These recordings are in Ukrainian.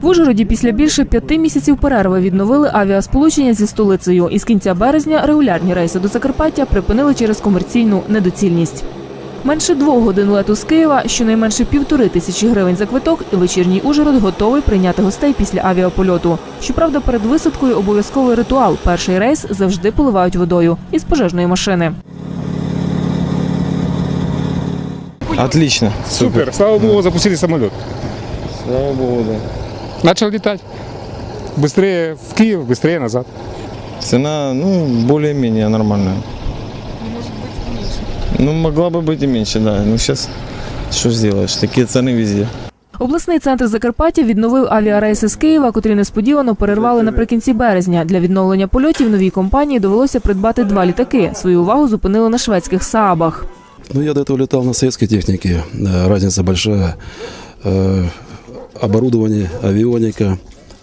В Ужгороді після більше п'яти місяців перерви відновили авіасполучення зі столицею. І з кінця березня регулярні рейси до Закарпаття припинили через комерційну недоцільність. Менше двох годин лету з Києва, щонайменше півтори тисячі гривень за квиток, і вечірній Ужгород готовий прийняти гостей після авіапольоту. Щоправда, перед висадкою обов'язковий ритуал. Перший рейс завжди поливають водою із пожежної машини. Отлично. Супер, слава богу, запустили самолет. Слава богу, да. Начал летать. Быстрее в Киев, быстрее назад. Цена, ну, более-менее нормальная. Ну, могла бы быть и меньше, да. Ну, сейчас что сделаешь? Такие цены везде. Обласний центр Закарпаття відновив авіарейси з Києва, котрі несподівано перервали наприкінці березня. Для відновлення польотів новій компанії довелося придбати два літаки. Свою увагу зупинили на шведських Саабах. Ну, я до этого летал на советской технике. Да, Разница большая. Э, Оборудование, авионика,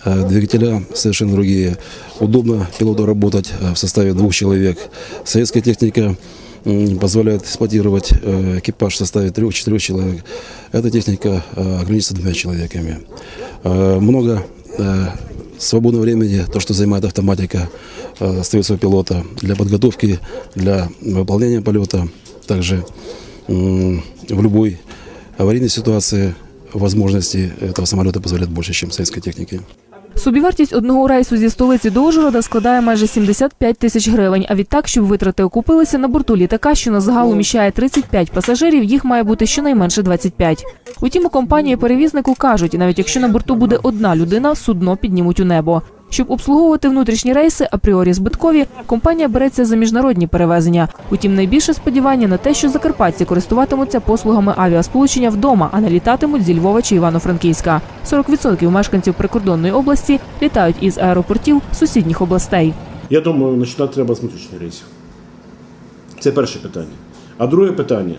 э, двигателя совершенно другие. Удобно пилоту работать э, в составе двух человек. Советская техника позволяет эксплуатировать э, экипаж в составе трех-четырех человек. Эта техника ограничится двумя человеками. Много свободного времени, то, что занимает автоматика, остается у пилота для подготовки, для выполнения полета. Также в любой аварийной ситуации возможности этого самолета позволяют больше, чем советской техники. Собівартість одного рейсу зі столиці до Ужгорода складає майже 75 тисяч гривень. А відтак, щоб витрати окупилися на борту літака, що на загал уміщає 35 пасажирів, їх має бути щонайменше 25. Утім, у компанії перевізнику кажуть, навіть якщо на борту буде одна людина, судно піднімуть у небо. Щоб обслуговувати внутрішні рейси, апріорі збиткові, компанія береться за міжнародні перевезення. Утім, найбільше сподівання на те, що закарпатці користуватимуться послугами авіасполучення вдома, а не літатимуть зі Львова чи Івано-Франківська. 40% мешканців прикордонної області літають із аеропортів сусідніх областей. Я думаю, починати треба з внутрішніх рейсів. Це перше питання. А друге питання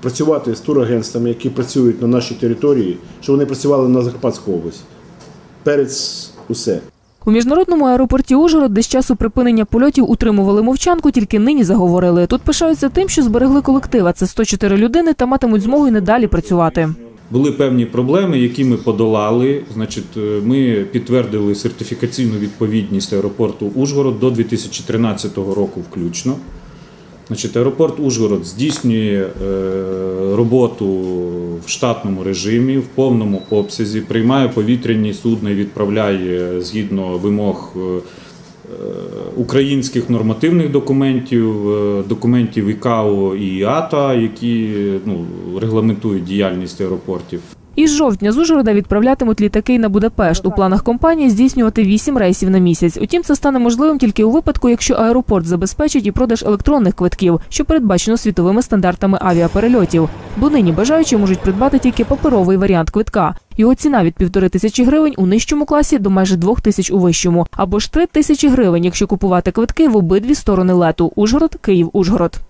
працювати з турагентствами, які працюють на нашій території, щоб вони працювали на Закарпатську область. Перед усе. У міжнародному аеропорті Ужгород, де з часу припинення польотів утримували мовчанку, тільки нині заговорили. Тут пишаються тим, що зберегли колектив, а це 104 людини та матимуть змогу й надалі працювати. Були певні проблеми, які ми подолали. Значить, е, ми підтвердили сертифікаційну відповідність аеропорту Ужгород до 2013 року включно. Значить, аеропорт Ужгород здійснює е, роботу в штатному режимі, в повному обсязі, приймає повітряні судна і відправляє згідно вимог е, українських нормативних документів, е, документів ІКАО і ІАТА, які ну, регламентують діяльність аеропортів. Із жовтня з Ужгорода відправлятимуть літаки на Будапешт. У планах компанії здійснювати 8 рейсів на місяць. Утім, це стане можливим тільки у випадку, якщо аеропорт забезпечить і продаж електронних квитків, що передбачено світовими стандартами авіаперельотів. Бо нині бажаючі можуть придбати тільки паперовий варіант квитка. Його ціна від півтори тисячі гривень у нижчому класі до майже двох тисяч у вищому, або ж три тисячі гривень, якщо купувати квитки в обидві сторони лету Ужгород, Київ, Ужгород.